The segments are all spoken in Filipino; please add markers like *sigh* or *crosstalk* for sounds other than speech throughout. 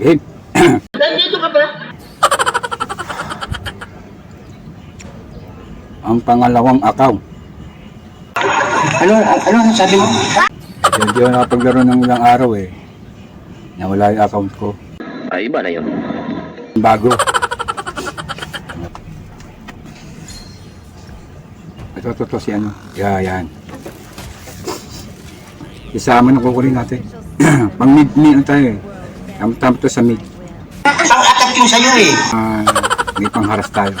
Game. Nandito ka ba? *clears throat* Ang pangalawang account. Ano, ano ang sabi mo? Hindi ako nakapaglaro ng ilang araw eh. Nawala yung account ko. Ay, iba na yun. Bago. Ito, ito, ito, si ano. Yeah, yan. Isama na kukunin natin. *clears throat* Pang mid, mid ano tayo eh. Tam-tam to sa mid. Pang attack yung sa'yo eh. Ah, may pangharas tayo.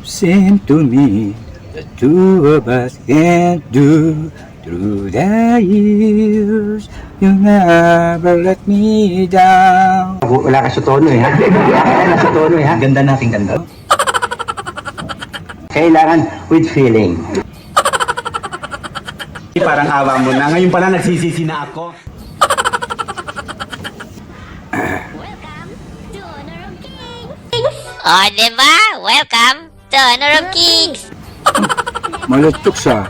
Seem to me the two of us can't do through the years. You never let me down. Wala ka sa tono eh? Wala ka sa tono eh? Ganda nating ganda. *laughs* Kailangan with feeling. Parang awa mo na. Ngayon pala nagsisisi na ako. O, oh, diba? Welcome to Honor of Kings! Malutok sa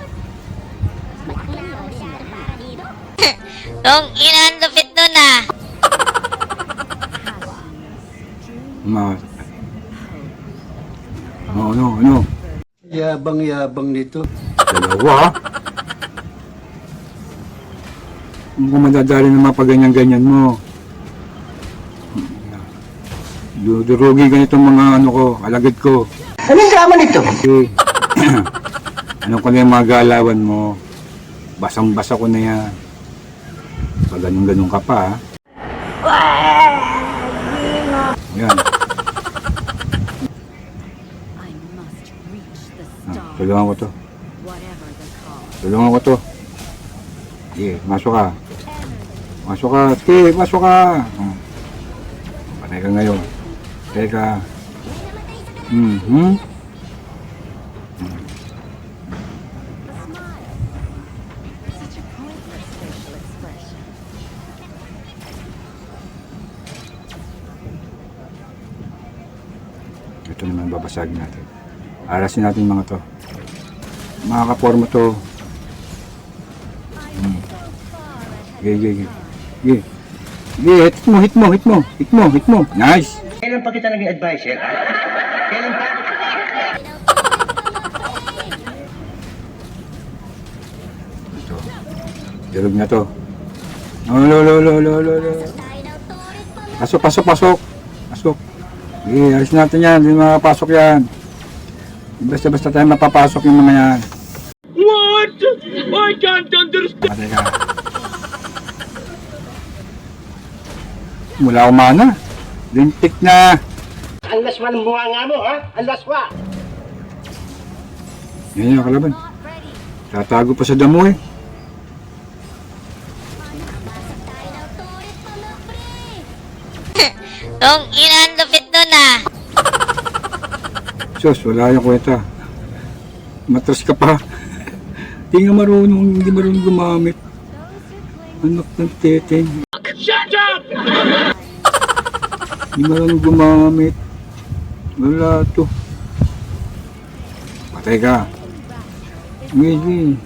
Nung inandupit nun ah! ma... Ano, ano, ano? Yabang-yabang nito. Dalawa? Kung madadali ng mga paganyan-ganyan mo. Dudurugi ganito mga ano ko, alagad ko. Anong drama nito? Okay. ano ko na yung mga galawan mo. Basang-basa ko na yan. Pag ganun-ganun ka pa, ha? Yan. Ah, tulungan ko to. Tulungan ko to. Sige, masok ka. Masok ka. Sige, masok ka. Oh. Patay ka ngayon. Patay ka. Mm-hmm. Ito naman babasagin natin. Arasin natin mga to. Mga kaporma to. Hmm. Gige, gige. Gige. Gige, hit mo, hit mo, hit mo. Hit mo, hit mo. Nice. Kailan pa kita naging advisor, ha? Kailan pa? Ito. Dirog na to. Oh, lo, lo, lo, lo, lo, lo. Pasok, pasok, pasok. Pasok. Sige, alis natin yan. Hindi makapasok yan. Basta-basta tayo mapapasok yung mga yan. What? I can't understand. Ka. Mula umana. Lintik na. Ang laswa ng bunga nga mo, ha? Ang laswa! Yan yung kalaban. Tatago pa sa damo eh. Nung inandupit nun ah! Sus, wala yung kwenta. Matras ka pa. Hindi nga marunong, hindi marunong gumamit. Anak ng teteng. Hindi marunong gumamit. Wala to. Patay ka. Sige, sige.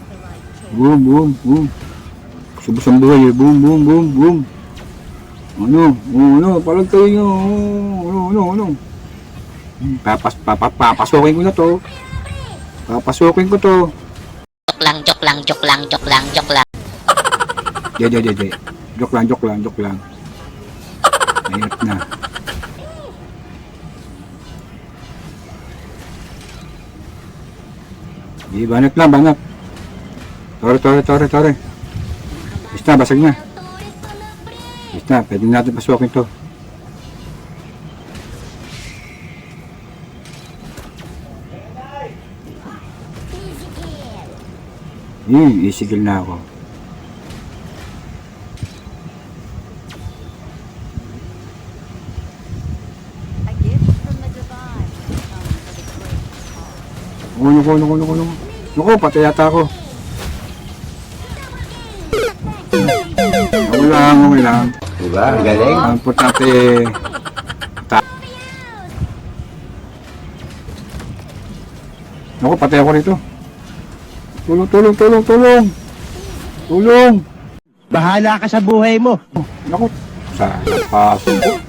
Boom, boom, boom. Subos ang buhay eh. Boom, boom, boom, boom. Ano? Oh, ano? Palag kayo nyo. Ano, ano, ano? Papas, papa, papasukin ko na to. Papasukin ko to. Joke lang, joke lang, joke lang, joke lang, joke lang. *laughs* Di, di, di, di. Joke lang, joke lang, joke lang. Mahirap na. Di, banat lang, banat. Tore, tore, tore, tore. Is na, basag na. Is na, pwede natin pasukin to. Hmm, isigil na ako. Naku, naku, naku, naku, naku. Naku, patay yata ako. Okay lang, okay lang. Diba? Ang galing. Ang ta Naku, patay ako rito. Tulong, tulong, tulong, tulong. Tulong. Bahala ka sa buhay mo. Naku, sa pasok ko.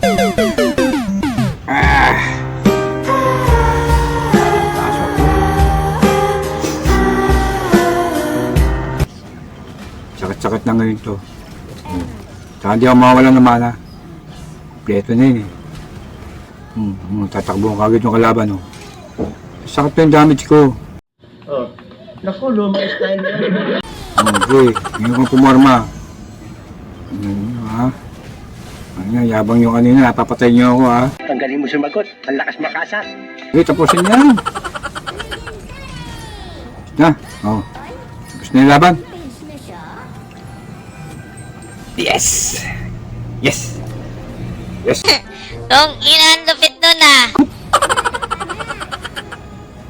Na ngayon to. Hmm. Saka hindi ako mawala ng mana. Kompleto na yun eh. Hmm, hmm, tatakbo ko agad yung kalaban oh. Sakit pa yung damage ko. Oh. Naku, luma style na yan. Okay, ngayon kong pumorma. Ano ha? Ano, yabang yung kanina, napapatay niyo ako ha. Ang galing mo sumagot. Ang lakas makasa. Okay, tapusin yan. Na, oh. Tapos na yung laban. Yes! Yes! Yes! *laughs* Kung ina, ang lupit nun ah.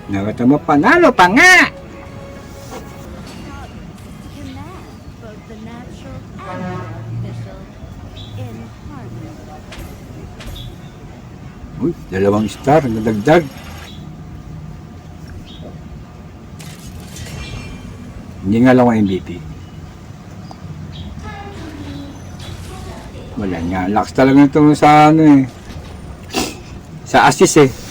*laughs* Nakita mo, panalo pa nga! Uy, dalawang star, nadagdag. Hindi nga lang ako MVP. Wala nga, lakas talaga ito sa ano eh. Sa assist eh.